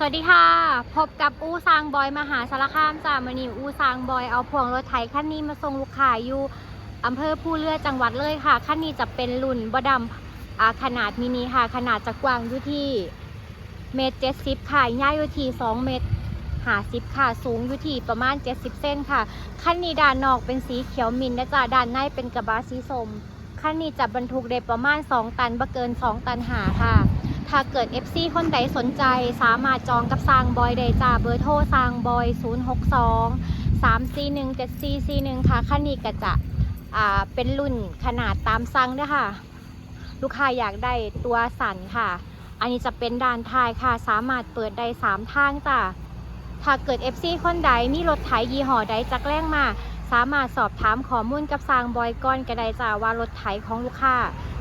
สวัสดีค่ะ พบกับอูซางบอยมหาสารคามจ้ามานี่อู้ซางบอยเอาพวงรถไถคันนี้มาส่งลูกค้าอยู่อำเภอผู้เลือจังหวัดเลยค่ะคันนี้จะเป็นรุ่นบดำอ่าขนาดมินิค่ะ ขนาดจะกว้างอยู่ที่เมตรเจ็ดสิบค่ะย่ายอยู่ที่สองเมตรหาสิบค่ะ สูงอยู่ที่ประมาณ70เส้นค่ะคันนี้ด้านนอกเป็นสีเขียวมินนะจ๊ะด้านในเป็นกระบะสีส้มคันนี้จะบรรทุกได้ประมาณ2ตันบ่เกิน2ตันหาค่ะ ถ้าเกิด FC คนใดสนใจสามารถจองกับซางบอยได้จ้าเบอร์โทรซางบอย 062 341 7441 ค่ะคันนี้ก็จะเป็นรุ่นขนาดตามสั่งด้วยค่ะ ลูกค้าอยากได้ตัวสันค่ะ อันนี้จะเป็นด้านท้ายค่ะ สามารถเปิดได้ 3 ทางจ้าถ้าเกิด FC คนใดมีรถไถยี่ห้อใดจักแรงมา สามารถสอบถามข้อมูลกับซางบอยก่อนก็ได้จ้าว่ารถไถของลูกค้า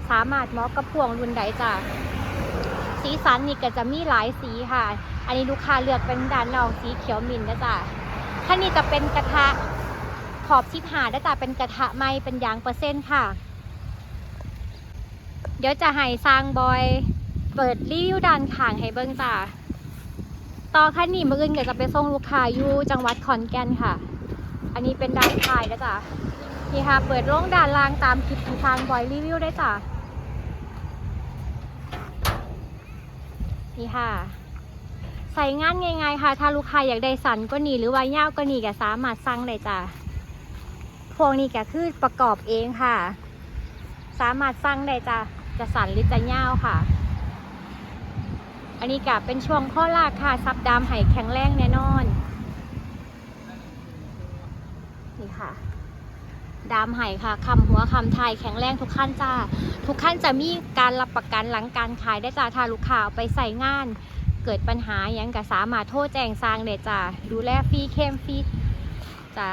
สามารถเหมาะกับพวงรุ่นใดจ้า สีสันนี่ก็จะมีหลายสีค่ะ อันนี้ลูกค้าเลือกเป็นด้านนอกสีเขียวมินนะจ๊ะท่านี้จะเป็นกระทะขอบชิบหาได้จ้ะเป็นกระทะไม้เป็นยางเปอร์เซ็นต์ค่ะ เดี๋ยวจะให้ซางบอยเปิดรีวิวด้านข้างให้เบิ้งจ้ะต่อขั้นนี้มื่ออื่นก็จะไปส่งลูกค้าอยู่จังหวัดขอนแก่นค่ะ อันนี้เป็นด้านท้ายนะจ๊ะนี่ค่ะ เปิดโล่งด้านล่างตามคลิปที่ซางบอยรีวิวได้จ้ะ นี่ค่ะ ใส่งานง่ายๆค่ะ ถ้าลูกค้าอยากได้สันก็หนีหรือว่าเย้าวก็หนีก็สามารถสั่งได้จ้ะพวกนี้ก็คือประกอบเองค่ะ สามารถสั่งได้จ้ะจะสันหรือจะย้าวค่ะ อันนี้ก็เป็นช่วงข้อลากค่ะซับดามไห่แข็งแรงแน่นอน นี่ค่ะ ดามไห่ค่ะคำหัวคำไทยแข็งแรงทุกขั้นจ้า ทุกขั้นจะมีการรับประกันหลังการขายได้จ้าถ้าลูกค้าเอาไปใส่งาน เกิดปัญหายังก็สามารถโทษแจ้งสร้างเด้จ้าดูแลฟรีเข้มฟรีจ้า